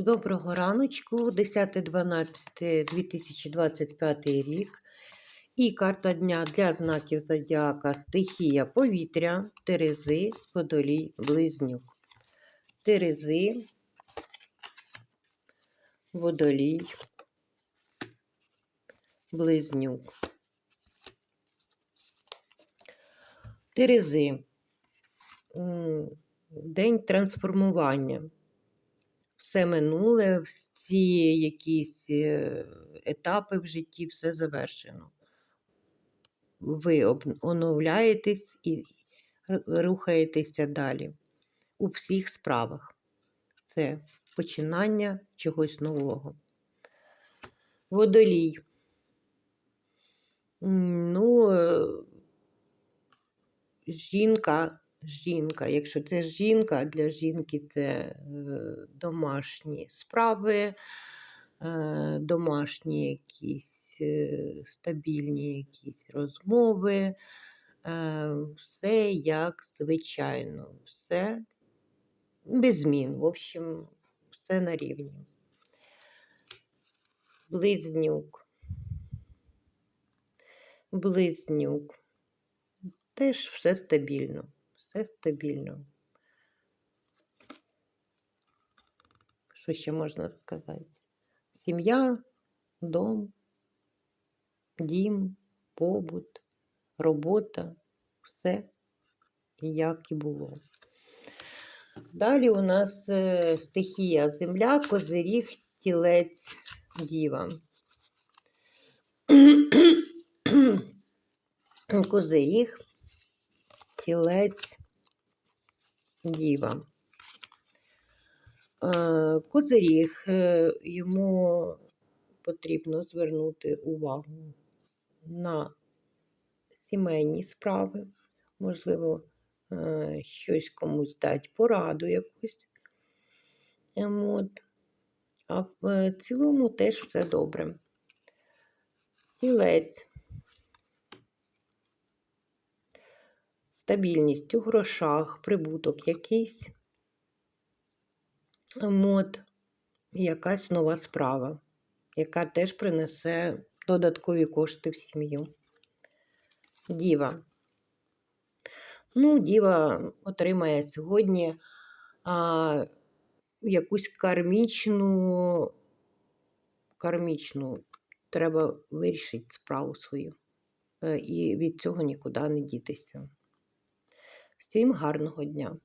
Доброго раночку, 10.12.2025 рік. І карта дня для знаків зодіака стихія повітря, Терези, Водолій, Близнюк. Терези, Водолій, Близнюк. Терези. День трансформування все минуле, всі якісь е, етапи в житті, все завершено. Ви оновляєтесь і рухаєтеся далі у всіх справах. Це починання чогось нового. Водолій. Ну, е, жінка, жінка, якщо це жінка, для жінки це е, домашні справи, е, домашні якісь е, стабільні якісь розмови, все як звичайно, все без змін. В общем, все на рівні. Близнюк. Близнюк. Теж все стабільно. Все стабільно. Що ще можна сказати? Сім'я, дом, дім, побут, робота, все як і було. Далі у нас е, стихія земля, козиріг, тілець, діва. Козиріг, тілець, діва. Е, Козиріг, е, йому потрібно звернути увагу на сімейні справи, можливо, е, щось комусь дати пораду якусь. Ем, От. А в цілому теж все добре. Тілець. Стабільність у грошах, прибуток якийсь. І якась нова справа, яка теж принесе додаткові кошти в сім'ю. Діва. Ну, діва отримає сьогодні а, якусь кармічну, кармічну, треба вирішити справу свою. Е, І від цього нікуди не дітися. Всім гарного дня!